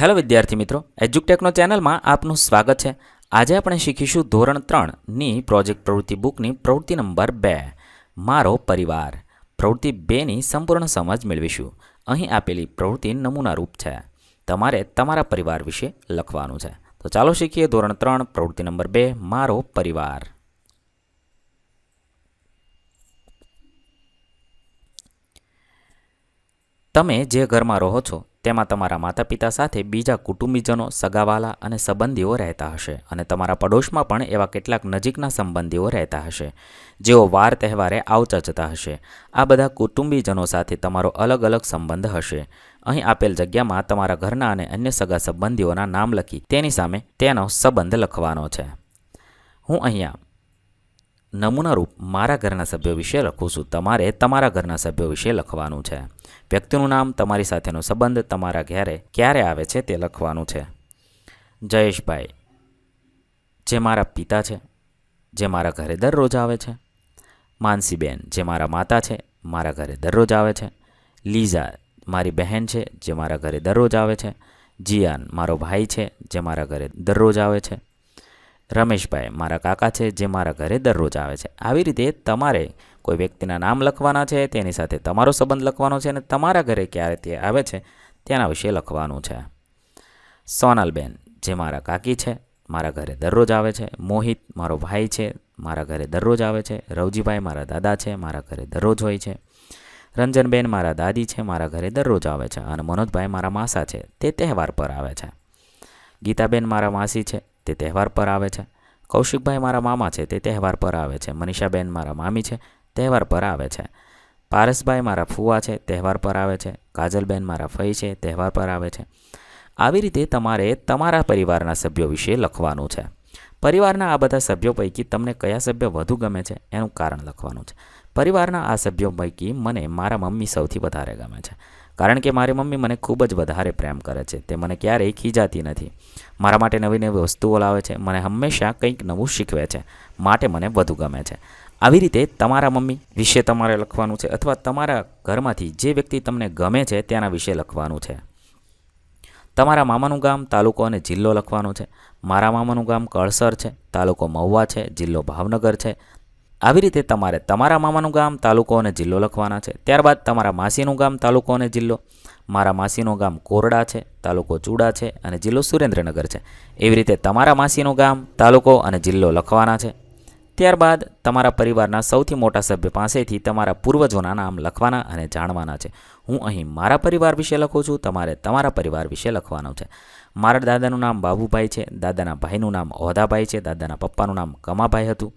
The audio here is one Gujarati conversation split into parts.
હેલો વિદ્યાર્થી મિત્રો, એજ્યુકટેકનો ચેનલમાં આપનું સ્વાગત છે. આજે આપણે શીખીશું ધોરણ ત્રણની પ્રોજેક્ટ પ્રવૃત્તિ બુકની પ્રવૃત્તિ નંબર બે, મારો પરિવાર. પ્રવૃત્તિ બેની સંપૂર્ણ સમજ મેળવીશું. અહીં આપેલી પ્રવૃત્તિ નમૂનારૂપ છે. તમારે તમારા પરિવાર વિશે લખવાનું છે. તો ચાલો શીખીએ ધોરણ ત્રણ, પ્રવૃત્તિ નંબર બે, મારો પરિવાર. તમે જે ઘરમાં રહો છો તેમાં તમારા માતા પિતા સાથે બીજા કુટુંબીજનો સગાવાલા અને સંબંધીઓ રહેતા હશે અને તમારા પડોશમાં પણ એવા કેટલાક નજીકના સંબંધીઓ રહેતા હશે. જેઓ વાર તહેવારે આવતા જતા હશે. આ બધા કુટુંબીજનો સાથે તમારો અલગ અલગ સંબંધ હશે. અહીં આપેલ જગ્યામાં તમારા ઘરના અને અન્ય સગા સંબંધીઓના નામ લખી તેની સામે તેનો સંબંધ લખવાનો છે. હું અહીંયા નમૂનારૂપ મારા ઘરના સભ્યો વિશે લખું છું. તમારે તમારા ઘરના સભ્યો વિશે લખવાનું છે. વ્યક્તિનું નામ, તમારી સાથેનો સંબંધ, તમારા ઘરે ક્યારે આવે છે તે લખવાનું છે. જયેશભાઈ, જે મારા પિતા છે, જે મારા ઘરે દરરોજ આવે છે. માનસીબેન, જે મારા માતા છે, મારા ઘરે દરરોજ આવે છે. લીઝા, મારી બહેન છે, જે મારા ઘરે દરરોજ આવે છે. જીયાન, મારો ભાઈ છે, જે મારા ઘરે દરરોજ આવે છે. રમેશભાઈ, મારા કાકા છે જે મારા ઘરે દરરોજ આવે છે. આવી રીતે તમારે કોઈ વ્યક્તિના નામ લખવાના છે, તેની સાથે તમારો સંબંધ લખવાનો છે અને તમારા ઘરે ક્યારે તે આવે છે, તેના વિશે લખવાનું છે. સોનલબેન, જે મારા કાકી છે, મારા ઘરે દરરોજ આવે છે. મોહિત, મારો ભાઈ છે, મારા ઘરે દરરોજ આવે છે. રવજીભાઈ, મારા દાદા છે, મારા ઘરે દરરોજ હોય છે. રંજનબેન, મારા દાદી છે, મારા ઘરે દરરોજ આવે છે. અને મનોજભાઈ, મારા માસા છે, તે તહેવાર પર આવે છે. ગીતાબેન, મારા માસી છે તે તહેવાર પર આવે છે. કૌશિકભાઈ મારા મામા છે, તે તહેવાર પર આવે છે. મનીષાબેન મારા મામી છે, તહેવાર પર આવે છે. પારસભાઈ મારા ફુવા છે, તહેવાર પર આવે છે. કાજલબેન મારા ફઈ છે, તહેવાર પર આવે છે. આવી રીતે તમારે તમારા પરિવારના સભ્યો વિશે લખવાનું છે. પરિવારના આ બધા સભ્યો પૈકી તમને કયા સભ્ય વધુ ગમે છે, એનું કારણ લખવાનું છે. પરિવારના આ સભ્યો પૈકી મને મારા મમ્મી સૌથી વધારે ગમે છે. કારણ કે મારી મમ્મી મને ખૂબ જ વધારે પ્રેમ કરે છે. તે મને ક્યારેય ખીજાતી નથી. મારા માટે નવી નવી વસ્તુઓ લાવે છે. મને હંમેશા કંઈક નવું શીખવે છે. માટે મને વધુ ગમે છે. આવી રીતે તમારા મમ્મી વિશે તમારે લખવાનું છે અથવા તમારા ઘરમાંથી જે વ્યક્તિ તમને ગમે છે તેના વિશે લખવાનું છે. તમારા મામાનું ગામ, તાલુકો અને જિલ્લો લખવાનો છે. મારા મામાનું ગામ કળસર છે. તાલુકો મહુવા છે. જિલ્લો ભાવનગર છે. આવી રીતે તમારે તમારા મામાનું ગામ, તાલુકો અને જિલ્લો લખવાના છે. ત્યારબાદ તમારા માસીનું ગામ, તાલુકો અને જિલ્લો. મારા માસીનું ગામ કોરડા છે, તાલુકો ચૂડા છે અને જિલ્લો સુરેન્દ્રનગર છે. એવી રીતે તમારા માસીનું ગામ, તાલુકો અને જિલ્લો લખવાના છે. ત્યારબાદ તમારા પરિવારના સૌથી મોટા સભ્ય પાસેથી તમારા પૂર્વજોના નામ લખવાના અને જાણવાના છે. હું અહીં મારા પરિવાર વિશે લખું છું, તમારે તમારા પરિવાર વિશે લખવાનું છે. મારા દાદાનું નામ બાબુભાઈ છે, દાદાના ભાઈનું નામ ઓહદાભાઈ છે, દાદાના પપ્પાનું નામ કમાભાઈ હતું.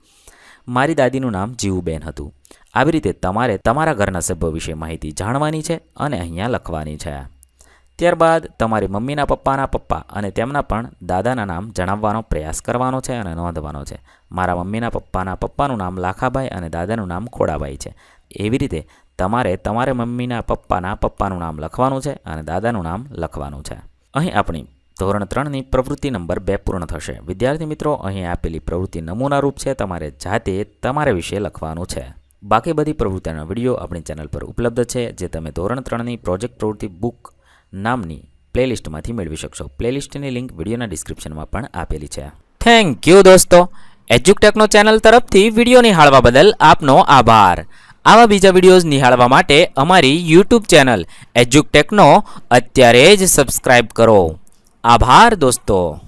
મારી દાદીનું નામ જીવુબેન હતું. આવી રીતે તમારે તમારા ઘરના સભ્યો વિશે માહિતી જાણવાની છે અને અહીંયા લખવાની છે. ત્યારબાદ તમારી મમ્મીના પપ્પાના પપ્પા અને તેમના પણ દાદાના નામ જણાવવાનો પ્રયાસ કરવાનો છે અને નોંધવાનો છે. મારા મમ્મીના પપ્પાના પપ્પાનું નામ લાખાભાઈ અને દાદાનું નામ ખોડાભાઈ છે. એવી રીતે તમારે તમારા મમ્મીના પપ્પાના પપ્પાનું નામ લખવાનું છે અને દાદાનું નામ લખવાનું છે. અહીં આપણી ધોરણ ત્રણની પ્રવૃત્તિ નંબર બે પૂર્ણ થશે. વિદ્યાર્થી મિત્રો, અહીં આપેલી પ્રવૃત્તિ નમૂનારૂપ છે. તમારે જાતે તમારા વિશે લખવાનું છે. બાકી બધી પ્રવૃત્તિના વીડિયો આપણી ચેનલ પર ઉપલબ્ધ છે, જે તમે ધોરણ ત્રણની પ્રોજેક્ટ પ્રવૃત્તિ બુક નામની પ્લેલિસ્ટમાંથી મેળવી શકશો. પ્લેલિસ્ટની લિંક વિડીયોના ડિસ્ક્રિપ્શનમાં પણ આપેલી છે. થેન્ક યુ દોસ્તો. એજ્યુકટેકનો ચેનલ તરફથી વીડિયો નિહાળવા બદલ આપનો આભાર. આવા બીજા વિડીયોઝ નિહાળવા માટે અમારી યુટ્યુબ ચેનલ એજ્યુકટેકનો અત્યારે જ સબસ્ક્રાઇબ કરો. આભાર દોસ્તો.